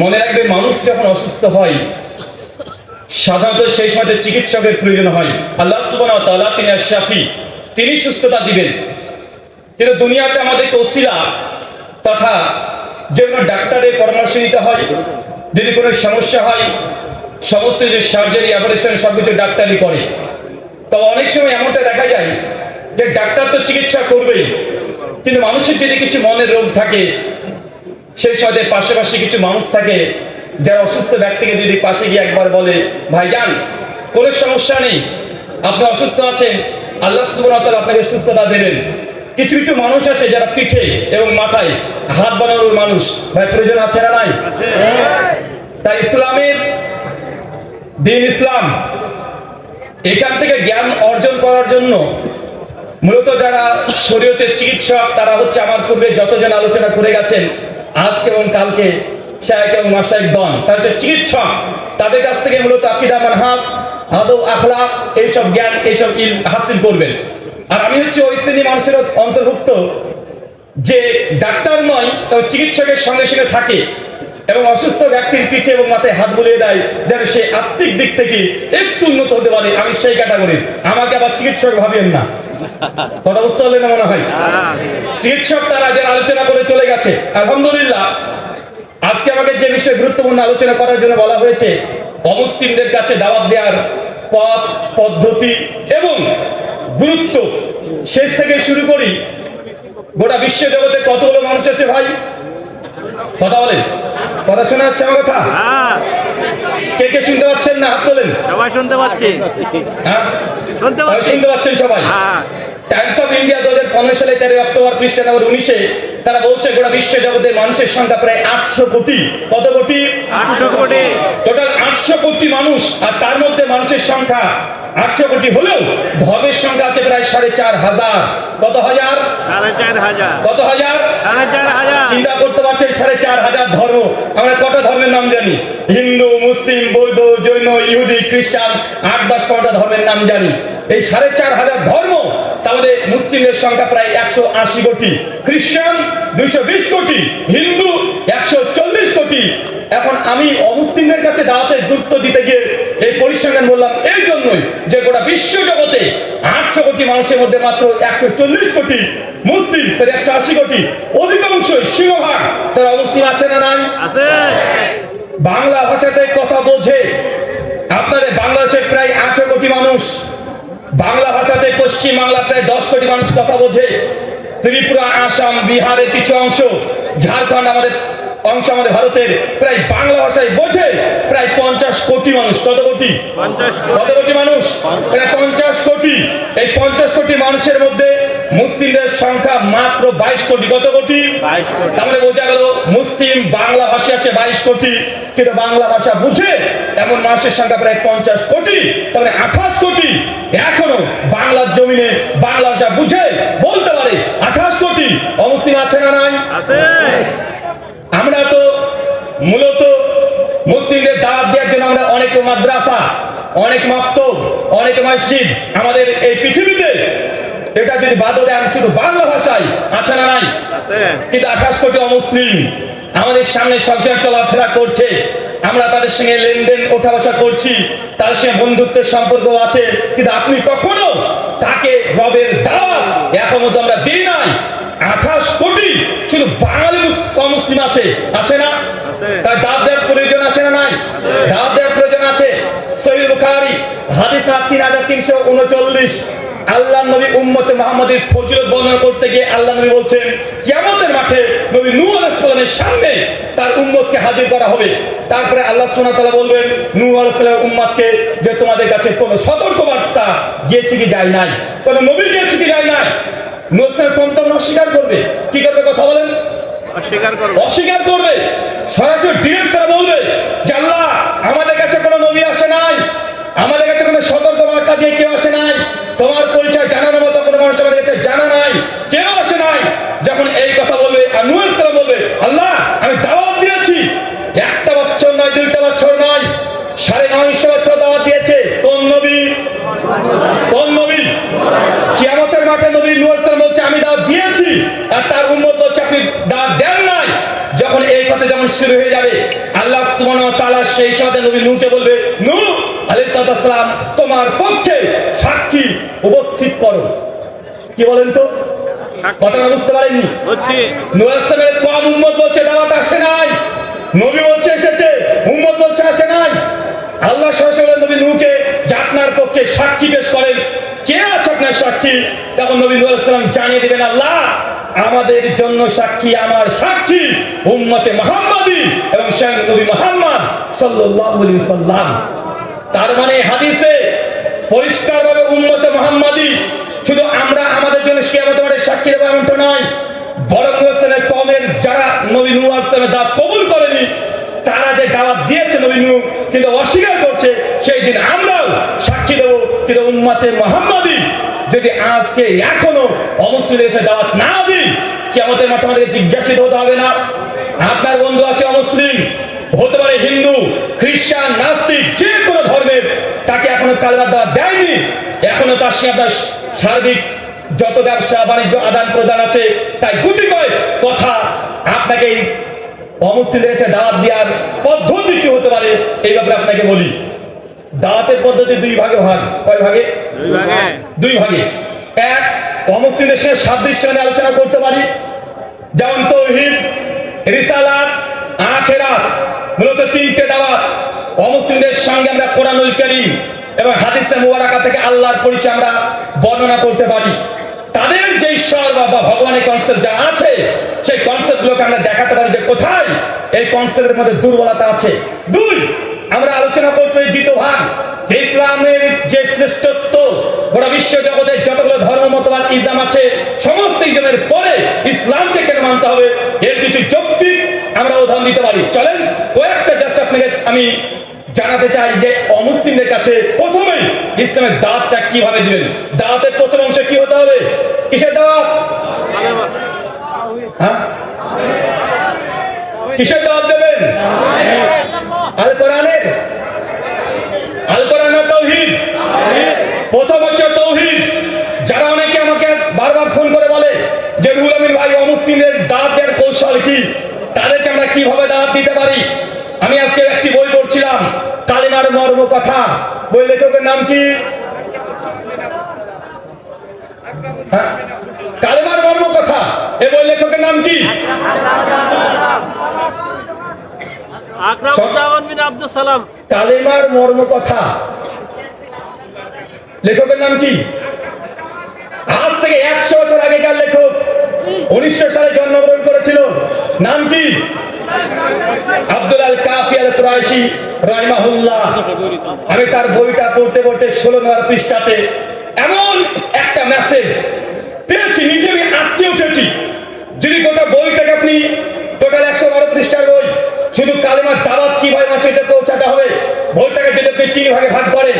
মনে রাখবে মানুষ যখন অসুস্থ হয়, সাধারণত সেই সময় চিকিৎসকের প্রয়োজন হয়। আল্লাহ ওয়া তিনি আশ-শাফি তিনি সুস্থতা দিবেন। কিন্তু দুনিয়াতে আমাদের কৌশিলা তথা যে কোনো ডাক্তারের পরামর্শ নিতে হয়, যদি কোনো সমস্যা হয়, সমস্ত যে সার্জারি, অপারেশন সব কিছু ডাক্তারই করে। তো অনেক সময় এমনটা দেখা যায় যে ডাক্তার তো চিকিৎসা করবেই, কিন্তু মানুষের যদি কিছু মনের রোগ থাকে সেই সময় পাশাপাশি কিছু মানুষ থাকে যারা অসুস্থ ব্যক্তিকে যদি পাশে গিয়ে একবার বলে, ভাই যান, কোনো সমস্যা নেই, আপনি অসুস্থ আছেন, আল্লাহ তাআলা আপনাকে সুস্থতা দেবেন। কিছু কিছু মানুষ আছে যারা পিঠে এবং মাথায় হাত বানানোর মানুষ। ভাই, প্রয়োজন আছে না নাই? তাই ইসলামের দিন ইসলাম, এখান থেকে জ্ঞান অর্জন করার জন্য মূলত যারা শরীয়তের চিকিৎসক, তারা হচ্ছে আমার পূর্বে যতজন আলোচনা করে গেছেন আজকে এবং কালকে শায়েক এবং মাসাইক বন তার হচ্ছে চিকিৎসক। তাদের কাছ থেকে মূলত আকিদা মানহাস আদৌ আখলা এইসব জ্ঞান, এইসব ইল হাসিল করবেন। আর আমি হচ্ছে ওই শ্রেণি মানুষের অন্তর্ভুক্ত যে ডাক্তার নয় তবে চিকিৎসকের সঙ্গে সঙ্গে থাকে। এবং অসুস্থ ব্যক্তির পিঠে এবং মাথায় হাত বুলিয়ে দেয়, যেন সে আত্মিক দিক থেকে একটু উন্নত হতে পারে, আমি সেই ক্যাটাগরি আমাকে আবার চিকিৎসক ভাবেন না। কথা বুঝতে পারলেন মনে হয়? চিকিৎসক তারা যারা আলোচনা করে চলে গেছে, আলহামদুলিল্লাহ, আজকে আমাকে যে বিষয়ে গুরুত্বপূর্ণ আলোচনা করার জন্য বলা হয়েছে, অমুসলিমদের কাছে দাওয়াত দেওয়ার পথ, পদ্ধতি এবং গুরুত্ব। শেষ থেকে শুরু করি, গোটা বিশ্ব জগতে কতগুলো মানুষ আছে ভাই? কথা বলেন কথা শোনা যাচ্ছে আমার কথা? হ্যাঁ। কে কে শুনতে পাচ্ছেন না? হাত তোলেন। সবাই শুনতে পাচ্ছি। হ্যাঁ? শুনতে পাচ্ছি। শুনতে পাচ্ছেন সবাই? হ্যাঁ। টাইমস অফ ইন্ডিয়া দু হাজার পনেরো সালে তেরোই অক্টোবর পৃষ্ঠা নম্বর উনিশে তারা বলছে গোটা বিশ্ব জগতের মানুষের সংখ্যা প্রায় আটশো কোটি। কত কোটি? আটশো কোটি। টোটাল আটশো কোটি মানুষ আর তার মধ্যে মানুষের সংখ্যা আটশো কোটি হলেও ধর্মের সংখ্যা আছে প্রায় সাড়ে চার হাজার। কত হাজার? কত হাজার? চিন্তা করতে পারছেন সাড়ে চার হাজার ধর্ম? আমরা কটা ধর্মের নাম জানি? হিন্দু মুসলিম বৌদ্ধ জৈন ইহুদি খ্রিস্টান আট দশ পনেরোটা ধর্মের নাম জানি। এই সাড়ে চার হাজার ধর্ম তাহলে মুসলিমের সংখ্যা প্রায় একশো আশি কোটি। খ্রিস্টান দুইশো বিশ কোটি। হিন্দু একশো চল্লিশ কোটি। এখন আমি অমুসলিমদের কাছে দাওয়াতের গুরুত্ব দিতে গিয়ে এই বললাম এই জন্যই যে গোটা বিশ্ব জগতে আটশো কোটি মানুষের মধ্যে মাত্র একশো চল্লিশ কোটি মুসলিম একশো আশি কোটি অধিকাংশ সিংহভাগ। তারা অমুসলিম আছে না নাই? আছে। বাংলা ভাষাতে কথা বোঝে আপনাদের বাংলাদেশের প্রায় আটশো কোটি মানুষ। বাংলা ভাষাতে পশ্চিম বাংলা প্রায় দশ কোটি মানুষ কথা বোঝে ত্রিপুরা আসাম বিহারের কিছু অংশ ঝাড়খণ্ড আমাদের অংশ আমাদের ভারতের প্রায় বাংলা ভাষায় বোঝে। প্রায় পঞ্চাশ কোটি মানুষ। কত কোটি? কত কোটি মানুষ? প্রায় পঞ্চাশ কোটি। এই পঞ্চাশ কোটি মানুষের মধ্যে মুসলিমদের সংখ্যা মাত্র বাইশ কোটি। কত কোটি। তার মানে বোঝা গেল মুসলিম বাংলা ভাষা আছে বাইশ কোটি। কিন্তু বাংলা ভাষা বুঝে এমন মানুষের সংখ্যা প্রায় পঞ্চাশ কোটি। তার মানে আঠাশ কোটি। এখনও বাংলার জমিনে বাংলা ভাষা বুঝে বলতে পারে আঠাশ কোটি। অমুসলিম আছে না নাই? আছে। আমরা তো মূলত মুসলিমদের দাওয়াত দেওয়ার জন্য আমরা অনেক মাদ্রাসা অনেক মাক্তব অনেক মসজিদ আমাদের এই পৃথিবীতে। এটা যদি বাদরে আমি শুধু বাংলা ভাষায় আছে না নাই? কিন্তু আকাশ কোটি অমুসলিম আমাদের সামনে সবসময় চলাফেরা করছে। আমরা তাদের সঙ্গে লেনদেন ওঠা বসা করছি তার সঙ্গে বন্ধুত্বের সম্পর্ক আছে। কিন্তু আপনি কখনো তাকে রবের দাওয়াত এখনও তো আমরা দিই নাই। আঠাশ কোটি শুধু বাঙালি মুস- অমুসলিম আছে। আছে না। তার দাঁত দেওয়ার প্রয়োজন আছে না নাই? দাঁত দেওয়ার প্রয়োজন আছে। সহিহ বুখারী হাদিস তিন হাজার তিনশো উনচল্লিশ। আল্লাহ নবী উম্মতে মোহাম্মদের ফজিলত বর্ণনা করতে গিয়ে আল্লাহ নবী বলছেন কিয়ামতের মাঠে নবী নূহ আলাইহিস সালামের সামনে তার উম্মতকে হাজির করা হবে। তারপরে আল্লাহ সুবহানাহু ওয়া তাআলা বলবেন নূহ আলাইহিস সালামের উম্মতকে যে তোমাদের কাছে কোনো সতর্ক বার্তা গিয়েছে কি যায় নাই? কোনো নবী গিয়েছে কি যায় নাই? আলাইহিস তখন অস্বীকার করবে। কি করবে কথা বলেন? অস্বীকার করব। অস্বীকার করবে। সরাসরি ডিরেক্ট তারা বলবে যে আল্লাহ আমাদের কাছে কোনো নবী আসে নাই। আমাদের কাছে কোনো সতর্ক বার্তা দিয়ে কেউ আসে নাই। তোমার পরিচয় জানানোর মতো কোনো মানুষ আমাদের কাছে জানা নাই কেউ আসে নাই যখন এই কথা বলবে আর নূহ আলাইহিস সালাম বলবে আল্লাহ আমি দাওয়াত দিয়েছি একটা বছর নয় দুইটা বছর নয় সাড়ে নয়শো বছর দাওয়াত দিয়েছে কোন নবী কোন নবী কিয়ামতের মাঠে নবী নূহ আলাইহিস সালাম বলছে আমি দাওয়াত দিয়েছি আর তার উম্মত বলছে আপনি দাওয়াত দেন নাই যখন এই কথা যখন শুরু হয়ে যাবে। ওয়া তাআলা সেই সাথে নবী নূহকে বলবে নূহ আলাইহিস সালাম তোমার পক্ষে সাক্ষী উপস্থিত করো। কি বলেন তো? কথাটা বুঝতে পারেননি? হচ্ছে নোয়াসের কম উম্মত বলছে দাওয়াত আসে নাই। নবী বলছে এসেছে। উম্মত বলছে আসে নাই। আল্লাহ সরাসরি নবী নূহকে যে আপনার পক্ষে সাক্ষী পেশ করেন। কে আছে আপনার সাক্ষী? তখন নবী নূহ সালাম জানিয়ে দিবেন আল্লাহ আমাদের জন্য সাক্ষী, আমার সাক্ষী উম্মতে মোহাম্মদী এবং স্বয়ং নবী মুহাম্মদ আলাইহি সাল্লাম তার মানে হাদিসে পরিষ্কারভাবে উম্মতে মুহাম্মাদি শুধু আমরা আমাদের জন্য কিয়ামত মাঠে সাক্ষী দেবো এমনটা নয়, বরং হোসেনের কমের যারা নবী নূহ আলাইহিস সালামের কবুল করেনি, তারা যে দাওয়াত দিয়েছে নবী নূহ কিন্তু অস্বীকার করছে, সেই দিন আমরাও সাক্ষী দেবো কিন্তু উম্মতে মুহাম্মাদি যদি আজকে, এখনও অমুসলিম এসে দাওয়াত না দিই কিয়ামতের মাঠে আমাদেরকে জিজ্ঞাসিত হতে হবে না। আপনার বন্ধু আছে অমুসলিম, হতে পারে হিন্দু, খ্রিস্টান, নাস্তিক, যে কোনো ধর্মের, তাকে এখনও কালবার দেওয়া দেয়নি। এখনও তার সে সার্বিক যত ব্যবসা, বাণিজ্য, আদান প্রদান আছে, তাই গুটি কয়েক কথা আপনাকে এই অমুসলিমের কাছে দাওয়াত দেওয়ার পদ্ধতি কি হতে পারে, এই ব্যাপারে আপনাকে বলি। দাওয়াতের পদ্ধতি দুই ভাগে ভাগ। কয় ভাগে? দুই ভাগে। এক অমুসলিমদের সঙ্গে সাদৃশ্য নিয়ে আলোচনা করতে পারি। যেমন তৌহিদ রিসালাত আখেরাত মূলত তিনটে দাওয়াত অমুসলিমদের সঙ্গে আমরা কোরআনুল করিম এবং হাদিসে মুবারাকা থেকে আল্লাহর পরিচয় আমরা বর্ণনা করতে পারি। তাদের যে ঈশ্বর বা ভগবানের কনসেপ্ট যা আছে সেই কনসেপ্টগুলোকে আমরা দেখাতে পারি যে কোথায় এই কনসেপ্টের মধ্যে দুর্বলতা আছে। দুই আলোচনা করতে এই দ্বিতীয় ভাগ যে ইসলামের যে শ্রেষ্ঠত্ব, গোটা বিশ্ব জগতের যতগুলো ধর্ম, মতবাদ, ইসলাম আছে, সমস্ত ইসলামের পরে ইসলামকে কেন মানতে হবে? এর কিছু যৌক্তিক আমরা উদাহরণ দিতে পারি। চলেন, কয়েকটা জাস্ট আপনাকে আমি জানাতে চাই যে অমুসলিমদের কাছে প্রথমেই ইসলামের দাঁতটা কীভাবে দিবেন? দাঁতের প্রথম অংশে কি হতে হবে? কিসের দাঁত? হ্যাঁ? কিসের দাঁত দেবেন? আল কোরআনের আল কোরআন তৌহিদ প্রথম হচ্ছে তৌহিদ যারা অনেকে আমাকে ফোন করে বলে যে রুহুল আমিন ভাই অমুসলিমদের দাঁত দেওয়ার কৌশল কি? তাদেরকে আমরা কীভাবে দাঁত দিতে পারি? আমি আজকে একটি বই পড়ছিলাম কালিমার মর্ম কথা। বই লেখকের নাম কি? হ্যাঁ? কালিমার মর্ম কথা। এ বই লেখকের নাম কি? কালেমার মর্ম কথা। লেখকের নাম কি? আজ থেকে একশো বছর আগেকার লেখক উনিশশো সালে জন্মগ্রহণ করেছিল। নাম কি? আব্দুল আমি তার বইটা পড়তে পড়তে ষোলো নম্বর পৃষ্ঠাতে এমন একটা মেসেজ পেয়েছি, নিজে আমি আটকে উঠেছি। যদি গোটা বইটাকে আপনি টোটাল একশো বারো পৃষ্ঠার বই, শুধু কালেমার দাওয়াত কীভাবে মাসিতে পৌঁছাতে হবে? বইটাকে যদি আপনি তিন ভাগে ভাগ করেন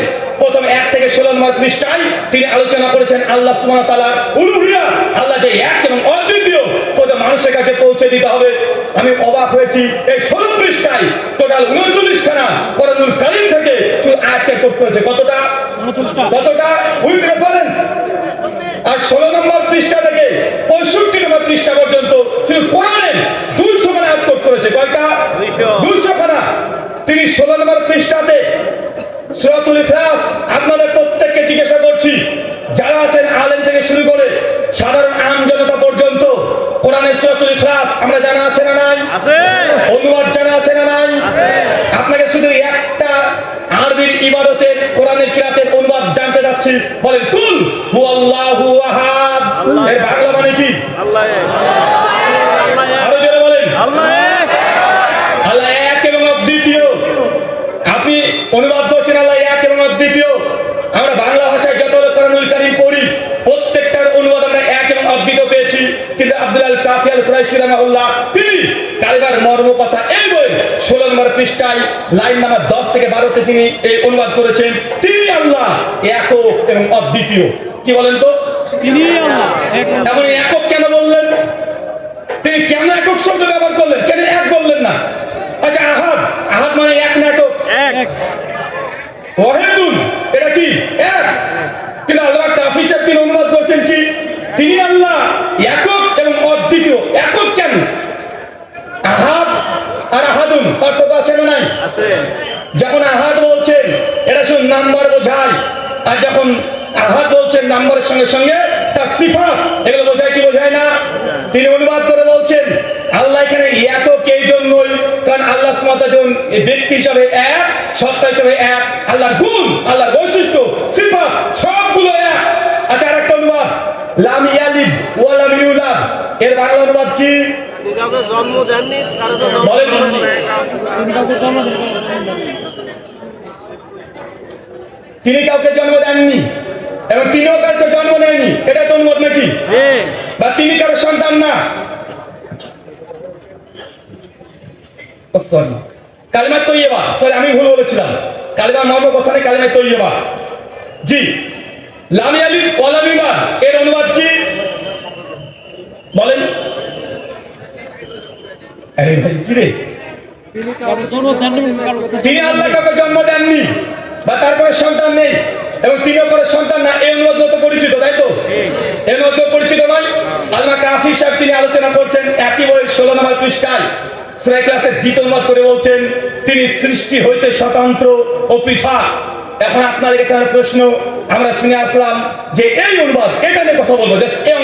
এক থেকে ষোলো তিনি আলোচনা করেছেন আল্লাহ সুবহানাহু তাআলা উলুহিয়া। আল্লাহ যে এক এবং অদ্বিতীয় প্রথম মানুষের কাছে পৌঁছে দিতে হবে। আমি অবাক হয়েছি এই ষোলো পৃষ্ঠায় টোটাল উনচল্লিশ খানা কোরআনুল কারীম থেকে শুধু আয়াতকে কোট করেছে। কতটা? কতটা? উইথ রেফারেন্স আর ষোলো নম্বর পৃষ্ঠা থেকে পঁয়ষট্টি নম্বর পৃষ্ঠা পর্যন্ত শুধু কোরআনের দুইশো খানা আয়াত কোট করেছে। কয়টা। দুইশো। খানা। তিনি ষোলো নম্বর পৃষ্ঠাতে সুরাতুল ইখলাস আপনাদের আছেন আলেম থেকে শুরু করে সাধারণ আম জনতা পর্যন্ত। কোরআনের সুরাতুল ইখলাস আমরা জানা আছে না নাই? অনুবাদ জানা আছে না নাই? আপনাকে শুধু একটা আরবির ইবাদতের কোরআনের কিরাতের অনুবাদ জানতে যাচ্ছি। বলেন কুল হু আল্লাহু আহাদ। এর বাংলা মানে কি? আল্লাহ এক। আল্লাহ এক। আরও জোরে বলেন। আল্লাহ আল্লাহ এক এবং অদ্বিতীয়। আপনি অনুবাদ করছেন আল্লাহ এক এবং অদ্বিতীয়। আমরা বাংলা ভাষায় যত কোরআনুল কারীম পড়ি প্রত্যেকটার অনুবাদ আমরা এক এবং অদ্বিতীয় পেয়েছি আল কুরাইশি রাহমাহুল্লাহ তিনি কালিমার মর্ম কথা এই বই ষোলো নম্বর পৃষ্ঠায় লাইন নাম্বার দশ থেকে বারোতে তিনি এই অনুবাদ করেছেন তিনি আল্লাহ একক এবং অদ্বিতীয়। কি বলেন তো? তিনি আল্লাহ এক। একক কেন বললেন? তিনি কেন একক শব্দ ব্যবহার করলেন? কেন এক বললেন না? আচ্ছা আহাদ আহাদ মানে এক না একক? এক। ওয়াহেদুন এটা কি এক কিন্তু আল্লাহ কাফি সাহেব তিনি অনুবাদ করছেন কি তিনি আল্লাহ একক এবং অদ্বিতীয় একক কেন আহাদ আর আহাদুন পার্থক্য আছে না নাই? আছে। যখন আহাদ বলছেন এটা শুধু নাম্বার বোঝায়। আর যখন আহাদ বলছেন নাম্বারের সঙ্গে সঙ্গে তার সিফাত এগুলো বোঝায় কি বোঝায় না? তিনি অনুবাদ করে বলছেন আল্লাহ এখানে একক এই জন্যই কারণ আল্লাহ সুমাতা যখন ব্যক্তি হিসাবে এক সত্তা হিসাবে এক আল্লাহর গুণ আল্লাহর বৈশিষ্ট্য সিফাত সবগুলো এক। আচ্ছা আর একটা অনুবাদ লাম ইয়ালিদ ওয়া লাম ইউলাদ। এর বাংলা অনুবাদ কি? তিনি কাউকে জন্ম দেননি কারও তো জন্ম তিনি কাউকে জন্ম দেননি। এবং তিনিও কাছে জন্ম নেয়নি। এটা তো অনুবাদ নাকি? বা তিনি কারও সন্তান না? সরি কালিমা তৈয়বা। সরি আমি ভুল বলেছিলাম। কালিমা মর্ম কথা নেই কালিমা তৈয়বা। জি। লামি আলী ওয়ালামিমা এর অনুবাদ কি? বলেন। আরে ভাই কি রে? তিনি আল্লাহ কাউকে জন্ম দেননি বা তার কোনো সন্তান নেই এবং তিনিও কোনো সন্তান না এই তো পরিচিত তাই তো? এর মধ্যে পরিচিত নয়। আল্লাহ কাফি সাহেব তিনি আলোচনা করছেন একই বই ষোলো নম্বর পৃষ্ঠায়। শ্রেয় ক্লাসের দ্বিতীয় অনুবাদ করে বলছেন তিনি সৃষ্টি হইতে স্বতন্ত্র ও পৃথক। এখন আপনার কাছে আমার প্রশ্ন আমরা শুনে আসলাম যে এই অনুবাদ এটা নিয়ে কথা বলব জাস্ট এই